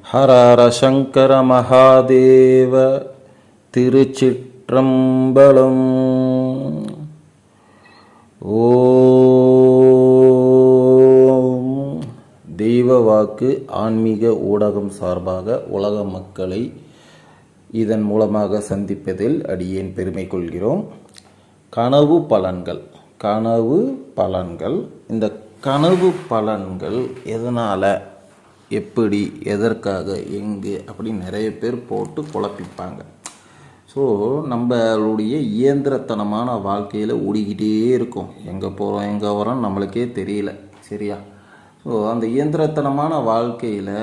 ஹர ஹர சங்கர மகாதேவ திருச்சிற்றம்பலம். ஓம். தெய்வ வாக்கு ஆன்மீக ஊடகம் சார்பாக உலக மக்களை இதன் மூலமாக சந்திப்பதில் அடியேன் பெருமை கொள்கிறோம். கனவு பலன்கள் கனவு பலன்கள். இந்த கனவு பலன்கள் எதனால் எப்படி எதற்காக எங்கு அப்படின்னு நிறைய பேர் போட்டு குழப்பிப்பாங்க. ஸோ நம்மளுடைய இயந்திரத்தனமான வாழ்க்கையில் ஓடிக்கிட்டே இருக்கும். எங்கே போகிறோம் எங்கே வரோம் நம்மளுக்கே தெரியல சரியா? ஸோ அந்த இயந்திரத்தனமான வாழ்க்கையில்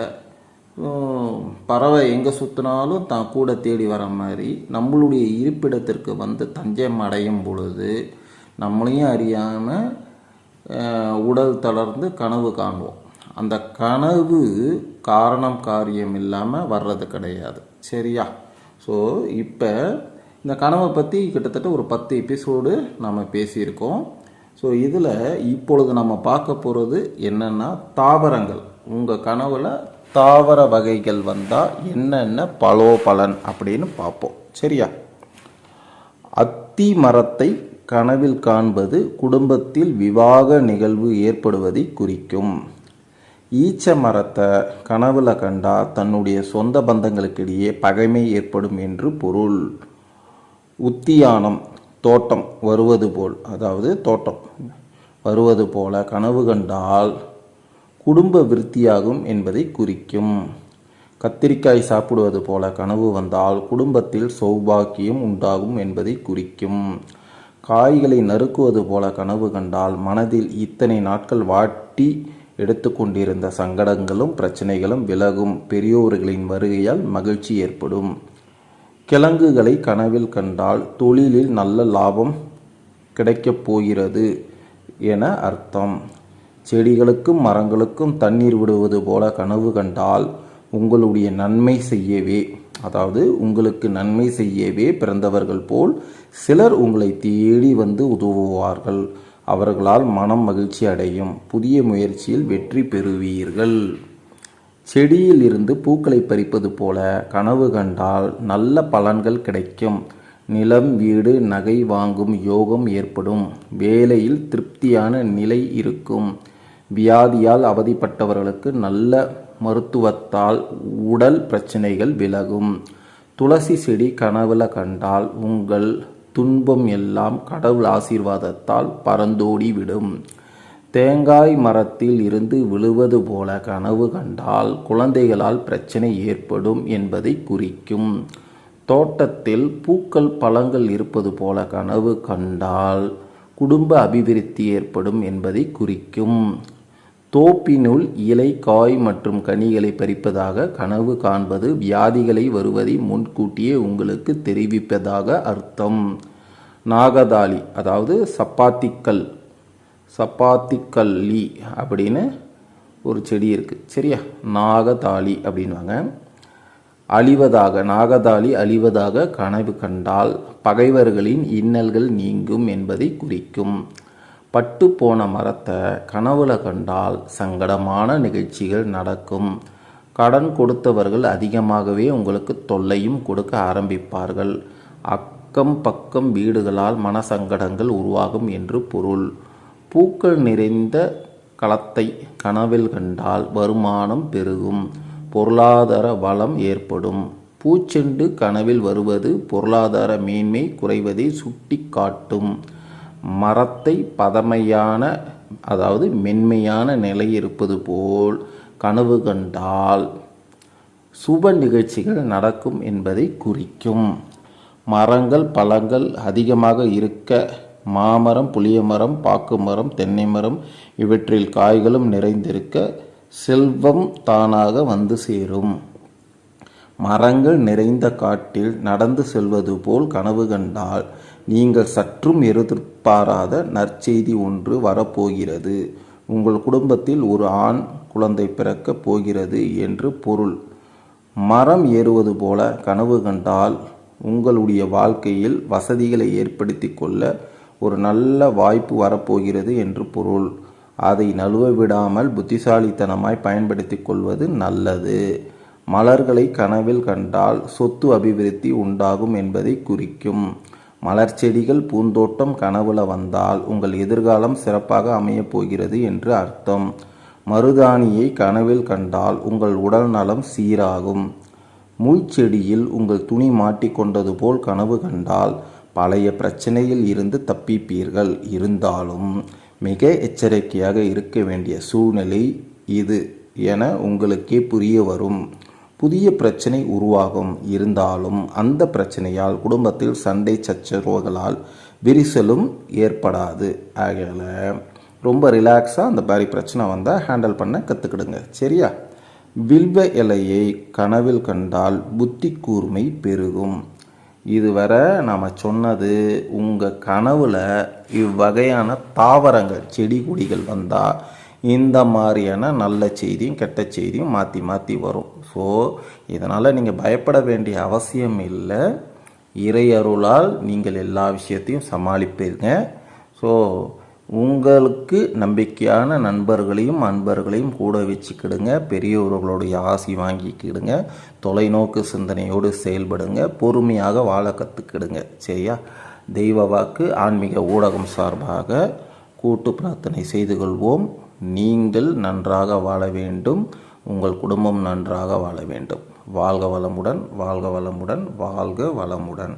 பறவை எங்கே சுற்றினாலும் தான் கூட தேடி வர மாதிரி நம்மளுடைய இருப்பிடத்திற்கு வந்து தஞ்சம் அடையும் பொழுது நம்மளையும் அறியாமல் உடல் தளர்ந்து கனவு காண்போம். அந்த கனவு காரணம் காரியம் இல்லாமல் வர்றது கிடையாது. சரியா? ஸோ இப்போ இந்த கனவை பற்றி கிட்டத்தட்ட ஒரு பத்து எபிசோடு நம்ம பேசியிருக்கோம். ஸோ இதில் இப்பொழுது நம்ம பார்க்க போகிறது என்னென்னா தாவரங்கள். உங்கள் கனவில் தாவர வகைகள் வந்தால் என்னென்ன பலோ பலன் அப்படின்னு பார்ப்போம். சரியா? அத்தி மரத்தை கனவில் காண்பது குடும்பத்தில் விவாக நிகழ்வு ஏற்படுவதை குறிக்கும். ஈச்ச மரத்தை கனவுல கண்டா தன்னுடைய சொந்த பந்தங்களுக்கிடையே பகைமை ஏற்படும் என்று பொருள். உத்தியானம் தோட்டம் வருவது போல் அதாவது தோட்டம் வருவது போல கனவு கண்டால் குடும்ப விருத்தியாகும் என்பதை குறிக்கும். கத்திரிக்காய் சாப்பிடுவது போல கனவு வந்தால் குடும்பத்தில் சௌபாக்கியம் உண்டாகும் என்பதை குறிக்கும். காய்களை நறுக்குவது போல கனவு கண்டால் மனதில் இத்தனை நாட்கள் வாட்டி எடுத்துக்கொண்டிருந்த சங்கடங்களும் பிரச்சனைகளும் விலகும் பெரியோர்களின் வருகையால் மகிழ்ச்சி ஏற்படும். கிழங்குகளை கனவில் கண்டால் தொழிலில் நல்ல லாபம் கிடைக்கப் போகிறது என அர்த்தம். செடிகளுக்கும் மரங்களுக்கும் தண்ணீர் விடுவது போல கனவு கண்டால் உங்களுடைய நன்மை செய்யவே அதாவது உங்களுக்கு நன்மை செய்யவே பிறந்தவர்கள் போல் சிலர் உங்களை தேடி வந்து உதவுவார்கள். அவர்களால் மனம் மகிழ்ச்சி அடையும். புதிய முயற்சியில் வெற்றி பெறுவீர்கள். செடியில் இருந்து பூக்களை பறிப்பது போல கனவு கண்டால் நல்ல பலன்கள் கிடைக்கும். நிலம் வீடு நகை வாங்கும் யோகம் ஏற்படும். வேலையில் திருப்தியான நிலை இருக்கும். வியாதியால் அவதிப்பட்டவர்களுக்கு நல்ல மருத்துவத்தால் உடல் பிரச்சனைகள் விலகும். துளசி செடி கனவுல கண்டால் உங்கள் துன்பம் எல்லாம் கடவுள் ஆசீர்வாதத்தால் பறந்தோடி விடும் தேங்காய் மரத்தில் இருந்து விழுவது போல கனவு கண்டால் குழந்தைகளால் பிரச்சனை ஏற்படும் என்பதை குறிக்கும். தோட்டத்தில் பூக்கள் பழங்கள் இருப்பது போல கனவு கண்டால் குடும்ப அபிவிருத்தி ஏற்படும் என்பதை குறிக்கும். தோப்பினுள் இலை காய் மற்றும் கனிகளை பறிப்பதாக கனவு காண்பது வியாதிகளை வருவதை முன்கூட்டியே உங்களுக்கு தெரிவிப்பதாக அர்த்தம். நாகதாலி அதாவது சப்பாத்திக்கல் சப்பாத்திக்கல்லி அப்படின்னு ஒரு செடி இருக்குது சரியா? நாகதாளி அப்படின்வாங்க. அழிவதாக நாகதாளி அழிவதாக கனவு கண்டால் பகைவர்களின் இன்னல்கள் நீங்கும் என்பதை குறிக்கும். பட்டு போன மரத்தை கனவுல கண்டால் சங்கடமான நிகழ்ச்சிகள் நடக்கும். கடன் கொடுத்தவர்கள் அதிகமாகவே உங்களுக்கு தொல்லையும் கொடுக்க ஆரம்பிப்பார்கள். அக்கம் பக்கம் வீடுகளால் மனசங்கடங்கள் உருவாகும் என்று பொருள். பூக்கள் நிறைந்த களத்தை கனவில் கண்டால் வருமானம் பெருகும். பொருளாதார வளம் ஏற்படும். பூச்செண்டு கனவில் வருவது பொருளாதார மேன்மை குறைவதை சுட்டி காட்டும் மரத்தை பதமையான அதாவது மென்மையான நிலை இருப்பது போல் கனவு கண்டால் சுப நிகழ்ச்சிகள் நடக்கும் என்பதை குறிக்கும். மரங்கள் பழங்கள் அதிகமாக இருக்க மாமரம் புளியமரம் பாக்கு மரம் தென்னை மரம் இவற்றில் காய்களும் நிறைந்திருக்க செல்வம் தானாக வந்து சேரும். மரங்கள் நிறைந்த காட்டில் நடந்து செல்வது போல் கனவு கண்டால் நீங்கள் சற்றும் எதிர்பாராத நற்செய்தி ஒன்று வரப்போகிறது. உங்கள் குடும்பத்தில் ஒரு ஆண் குழந்தை பிறக்கப் போகிறது என்று பொருள். மரம் ஏறுவது போல கனவு கண்டால் உங்களுடைய வாழ்க்கையில் வசதிகளை ஏற்படுத்தி கொள்ள ஒரு நல்ல வாய்ப்பு வரப்போகிறது என்று பொருள். அதை நழுவ விடாமல் புத்திசாலித்தனமாய் பயன்படுத்தி கொள்வது நல்லது. மலர்களை கனவில் கண்டால் சொத்து அபிவிருத்தி உண்டாகும் என்பதை குறிக்கும். மலர் செடிகள் பூந்தோட்டம் கனவுல வந்தால் உங்கள் எதிர்காலம் சிறப்பாக அமையப் போகிறது என்று அர்த்தம். மருதாணியை கனவில் கண்டால் உங்கள் உடல் நலம் சீராகும். முள்செடியில் உங்கள் துணி மாட்டிக்கொண்டது போல் கனவு கண்டால் பழைய பிரச்சனையில் இருந்து தப்பிப்பீர்கள். இருந்தாலும் மிக எச்சரிக்கையாக இருக்க வேண்டிய சூழ்நிலை இது என உங்களுக்கே புரிய வரும். புதிய பிரச்சனை உருவாகும். இருந்தாலும் அந்த பிரச்சனையால் குடும்பத்தில் சண்டை சச்சரவுகளால் விரிசலும் ஏற்படாது. ஆகல ரொம்ப ரிலாக்ஸாக அந்த மாதிரி பிரச்சனை வந்தால் ஹேண்டில் பண்ண கற்றுக்கிடுங்க சரியா? வில்வ இலையை கனவில் கண்டால் புத்தி கூர்மை பெருகும். இதுவரை நாம் சொன்னது உங்கள் கனவில் இவ்வகையான தாவரங்கள் செடி கொடிகள் வந்தால் இந்த மாதிரியான நல்ல செய்தியும் கெட்ட செய்தியும் மாற்றி மாற்றி வரும். ஸோ இதனால் நீங்கள் பயப்பட வேண்டிய அவசியம் இல்லை. இறையருளால் நீங்கள் எல்லா விஷயத்தையும் சமாளிப்பீங்க. ஸோ உங்களுக்கு நம்பிக்கையான நண்பர்களையும் அன்பர்களையும் கூட வச்சுக்கிடுங்க. பெரியவர்களுடைய ஆசி வாங்கிக்கிடுங்க. தொலைநோக்கு சிந்தனையோடு செயல்படுங்க. பொறுமையாக வாழ கற்றுக்கிடுங்க சரியா? தெய்வ வாக்கு ஆன்மீக ஊடகம் சார்பாக கூட்டு பிரார்த்தனை செய்து கொள்வோம். நீங்கள் நன்றாக வாழ வேண்டும். உங்கள் குடும்பம் நன்றாக வாழ வேண்டும். வாழ்க வளமுடன் வாழ்க வளமுடன் வாழ்க வளமுடன்.